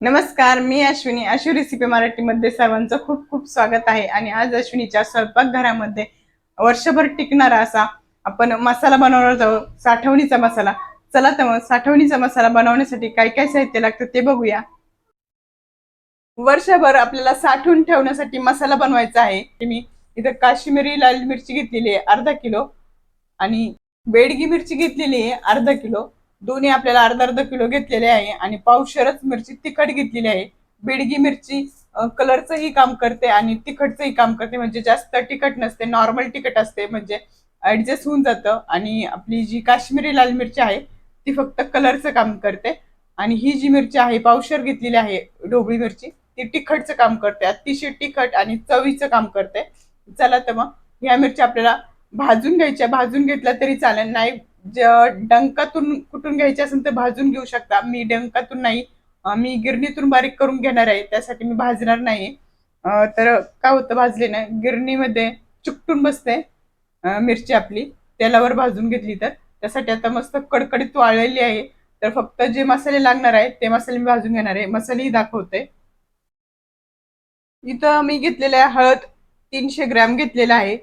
नमस्कार मी अश्विनी. अश्वी रेसिपी मराठीमध्ये सर्वांचं खूप खूप स्वागत आहे. आणि आज अश्विनीच्या स्वयंपाकघरामध्ये वर्षभर टिकणारा असा आपण मसाला बनवणार जाऊ साठवणीचा मसाला. चला तर मग साठवणीचा मसाला बनवण्यासाठी काय काय साहित्य लागतं ते बघूया. वर्षभर आपल्याला साठवून ठेवण्यासाठी मसाला बनवायचा आहे. मी इथं काश्मीरी लाल मिरची घेतलेली आहे अर्धा किलो. आणि बेडगी मिरची घेतलेली आहे अर्धा किलो. दोन्ही आपल्याला अर्धा अर्धा किलो घेतलेले आहे आणि पावशरच मिरची तिखट घेतलेली आहे. बेडगी मिरची कलरचंही काम करते आणि तिखटचंही काम करते. म्हणजे जास्त तिखट नसते नॉर्मल तिखट असते. म्हणजे ऍडजस्ट होऊन जातं आणि आपली जी काश्मीरी लाल मिरची आहे ती फक्त कलरचं काम करते. आणि ही जी मिरची आहे पावशर घेतलेली आहे ढोबळी मिरची ती तिखटचं काम करते. अतिशय तिखट आणि चवीचं काम करते. चला तर मग ह्या मिरच्या आपल्याला भाजून घ्यायच्या. भाजून घेतल्या तरी चालेल. नाही डंकातून कुठून घ्यायचे असेल तर भाजून घेऊ शकता. मी डंकातून नाही मी गिरणीतून बारीक करून घेणार आहे त्यासाठी मी भाजणार नाही. तर काय होतं भाजले ना गिरणीमध्ये चुकटून बसते मिरची आपली. तेलावर भाजून घेतली तर. त्यासाठी आता मस्त कडकडीत वाळलेली आहे. तर फक्त जे मसाले लागणार आहे ते मसाले मी भाजून घेणार आहे. मसालेही दाखवते. इथं मी घेतलेलं आहे हळद तीनशे ग्रॅम घेतलेला आहे.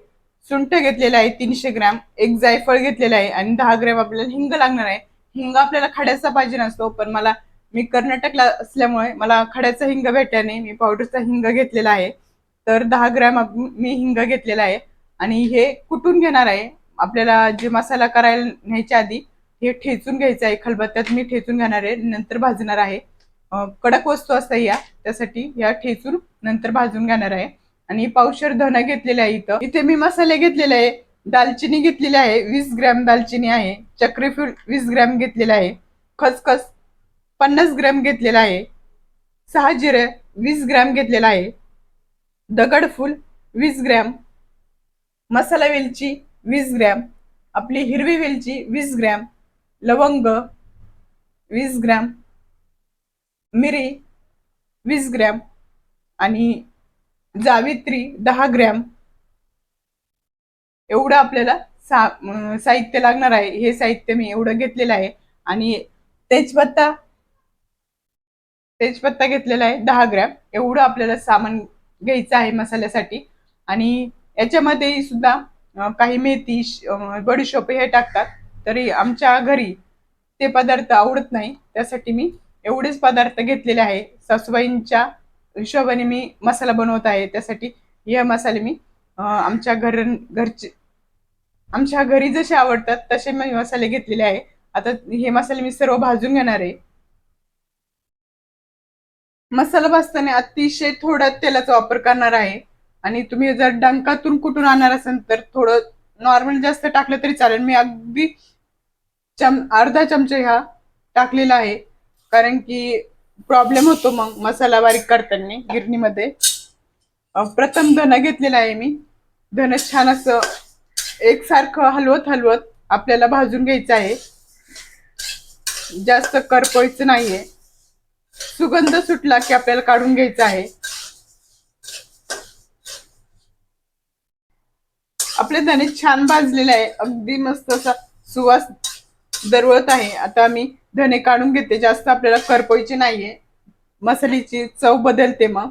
सुंठ घेतलेला आहे तीनशे ग्रॅम. एक जायफळ घेतलेला आहे आणि दहा ग्रॅम आपल्याला हिंग लागणार आहे. हिंग आपल्याला खड्याचा पाहिजे नसतो पण मला मी कर्नाटकला असल्यामुळे मला खड्याचा हिंग भेटल्याने नाही मी पावडरचा हिंग घेतलेला आहे. तर दहा ग्रॅम मी हिंग घेतलेला आहे आणि हे कुटून घेणार आहे. आपल्याला जे मसाला करायला न्यायच्या आधी हे ठेचून घ्यायचं आहे खलबत्त्यात मी ठेचून घेणार आहे नंतर भाजणार आहे. कडक वस्तू असतात या त्यासाठी या ठेचून नंतर भाजून घेणार आहे. आणि पावशर धन घेतलेले आहे इथं. इथे मी मसाले घेतलेले आहे. दालचिनी घेतलेली आहे. वीस ग्रॅम दालचिनी आहे. चक्रीफूल वीस ग्रॅम घेतलेला आहे. खसखस पन्नास ग्रॅम घेतलेला आहे. सहा जिरे वीस ग्रॅम घेतलेला आहे. दगडफूल वीस ग्रॅम. मसाला वेलची वीस ग्रॅम. आपली हिरवी वेलची वीस ग्रॅम. लवंग वीस ग्रॅम. मिरी वीस ग्रॅम. आणि जावित्री दहा ग्रॅम. एवढं आपल्याला सा साहित्य लागणार आहे. हे साहित्य मी एवढं घेतलेलं आहे. आणि तेजपत्ता तेजपत्ता घेतलेला आहे दहा ग्रॅम. एवढं आपल्याला सामान घ्यायचं आहे मसाल्यासाठी. आणि याच्यामध्ये सुद्धा काही मेथी बडीशोप हे टाकतात. तरी आमच्या घरी ते पदार्थ आवडत नाही. त्यासाठी मी एवढेच पदार्थ घेतलेले आहे. सासूबाईंच्या हिशोबाने मी मसाला बनवत आहे त्यासाठी हे मसाले मी आमच्या घर घरचे आमच्या घरी जसे आवडतात तसे मी मसाले घेतलेले आहे. आता हे मसाले मी सर्व भाजून घेणार आहे. मसाला भाजताना अतिशय थोडा तेलाचा वापर करणार आहे. आणि तुम्ही जर डंकातून कुठून आणणार असाल तर थोडं नॉर्मल जास्त टाकलं तरी चालेल. मी अगदी चम अर्धा चमचा ह्या टाकलेला आहे. कारण की प्रॉब्लेम होतो मग. मसाला बारीक करताना गिरणीमध्ये. प्रथम धन घेतलेला आहे मी. धन छान असं एकसारखं हलवत हलवत आपल्याला भाजून घ्यायचं आहे. जास्त करपवायचं नाहीये. सुगंध सुटला की आपल्याला काढून घ्यायचा आहे. आपले धने छान भाजलेले आहे. अगदी मस्त असा सुवास दरवळत आहे. आता मी धने काढून घेते. जास्त आपल्याला करपवायचे नाहीये. मसाल्याची चव बदलते मग.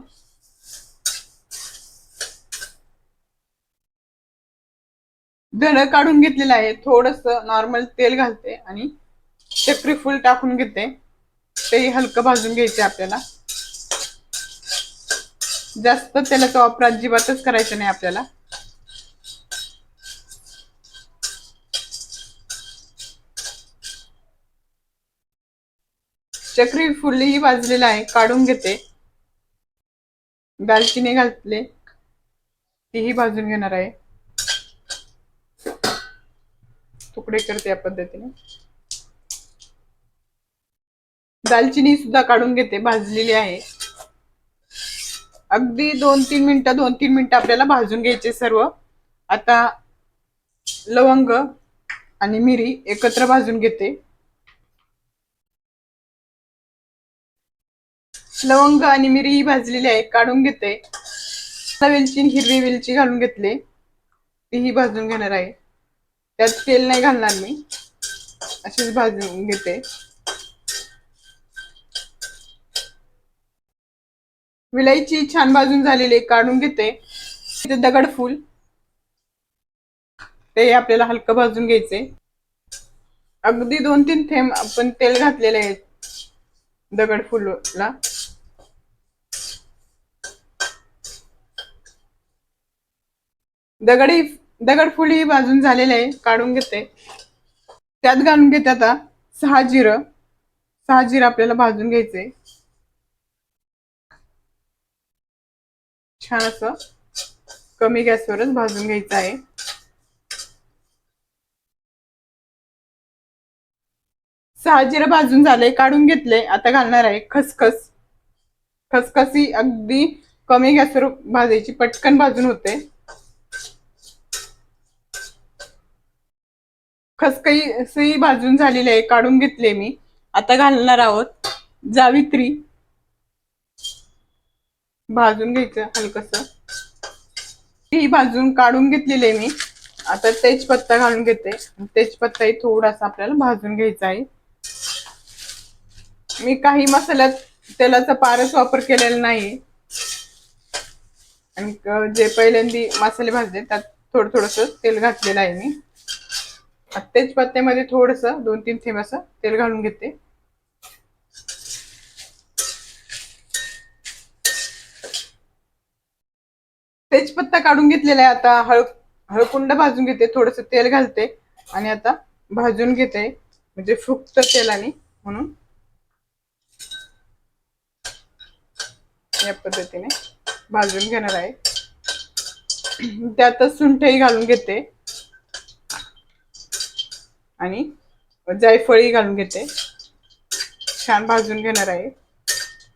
धन काढून घेतलेलं आहे. थोडस नॉर्मल तेल घालते आणि चक्रीफुल टाकून घेते. तेही हलकं भाजून घ्यायचे आपल्याला. जास्त तेलाचा वापर अजिबातच करायचा नाही आपल्याला. चक्री फुलही भाजलेला आहे काढून घेते. दालचिनी घातले तीही भाजून घेणार आहे. तुकडे करते या पद्धतीने. दालचिनी सुद्धा काढून घेते भाजलेली आहे. अगदी दोन तीन मिनिटं दोन तीन मिनिटं आपल्याला भाजून घ्यायचे सर्व. आता लवंग आणि मिरी एकत्र भाजून घेते. लवंग आणि मिरी ही भाजलेली आहे काढून घेते. वेलची हिरवी वेलची घालून घेतले. तीही भाजून घेणार आहे. त्यात तेल नाही घालणार मी. अशीच भाजून घेते. विलायची छान भाजून झालेली आहे, काढून घेते. ते दगडफूल ते आपल्याला हलकं भाजून घ्यायचे. अगदी दोन तीन थेंब आपण तेल घातलेले आहेत दगड दगडी दगड फुली भाजून झालेली आहे काढून घेते. त्यात घालून घेते आता सहा जिरं. सहा जिरं आपल्याला भाजून घ्यायचे छान असं कमी गॅसवरच भाजून घ्यायचं आहे. सहा जिरं भाजून झाले काढून घेतले. आता घालणार आहे खसखस. खसखस ही अगदी कमी गॅसवर भाजायची पटकन भाजून होते. खसखई भाजून झालेली आहे काढून घेतले मी. आता घालणार आहोत जावित्री. भाजून घ्यायचं हलकस. ही भाजून काढून घेतलेली आहे मी. आता तेजपत्ता घालून घेते. तेजपत्ताही थोडासा आपल्याला भाजून घ्यायचा आहे. मी काही मसाल्यात तेलाचा पारच वापर केलेला नाही आणि जे पहिल्यांदी मसाले भाजले त्यात थोडं थोडस तेल घातलेलं आहे मी. तेजपत्त्यामध्ये थोडस दोन तीन थेंब असं तेल घालून घेते. तेजपत्ता काढून घेतलेला आहे आता. हळ हळकुंड भाजून घेते थोडस तेल घालते आणि आता भाजून घेते. म्हणजे फुक्त तेलाने म्हणून. या पद्धतीने भाजून घेणार आहे. त्यातच सुंठही घालून घेते. आणि जायफळी घालून घेते. छान भाजून घेणार आहे.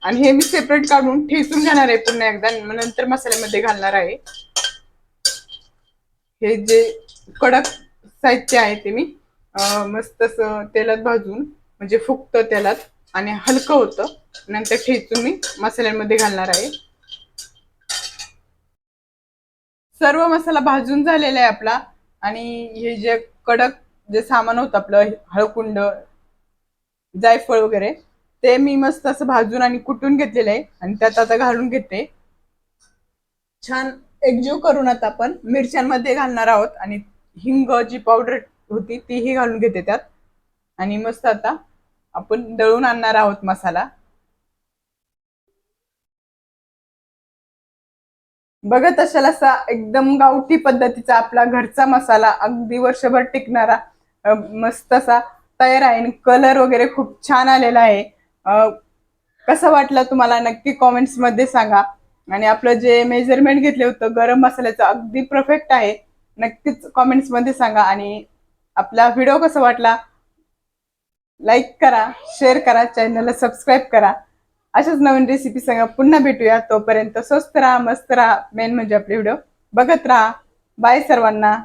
आणि हे मी सेपरेट काढून ठेचून घेणार आहे पुन्हा एकदा. नंतर मसाल्यामध्ये घालणार आहे. हे जे कडक साहित्य आहे ते मी मस्त असं तेलात भाजून म्हणजे फुकतं तेलात आणि हलकं होतं. नंतर ठेचून मी मसाल्यांमध्ये घालणार आहे. सर्व मसाला भाजून झालेला आहे आपला. आणि हे जे कडक जे सामान होतं आपलं हळकुंड जायफळ वगैरे ते मी मस्त असं भाजून आणि कुटून घेतलेलं आहे आणि त्यात आता घालून घेते. छान एकजीव करून आता आपण मिरच्यांमध्ये घालणार आहोत आणि हिंग जी पावडर होती तीही घालून घेते त्यात. आणि मस्त आता आपण दळून आणणार आहोत मसाला. बघत असाल असा एकदम गावठी पद्धतीचा आपला घरचा मसाला अगदी वर्षभर टिकणारा मस्त असा तयार आहे आणि कलर वगैरे खूप छान आलेला आहे. कसं वाटलं तुम्हाला? नक्की कॉमेंट्समध्ये सांगा. आणि आपलं जे मेजरमेंट घेतले होतं गरम मसाल्याचं अगदी परफेक्ट आहे. नक्कीच कॉमेंट्समध्ये सांगा. आणि आपला व्हिडिओ कसा वाटला? लाईक करा शेअर करा चॅनलला सबस्क्राईब करा. अशाच नवीन रेसिपी सांगा पुन्हा भेटूया. तोपर्यंत स्वस्त राहा मस्त राहा. मेन म्हणजे आपले व्हिडिओ बघत राहा. बाय सर्वांना.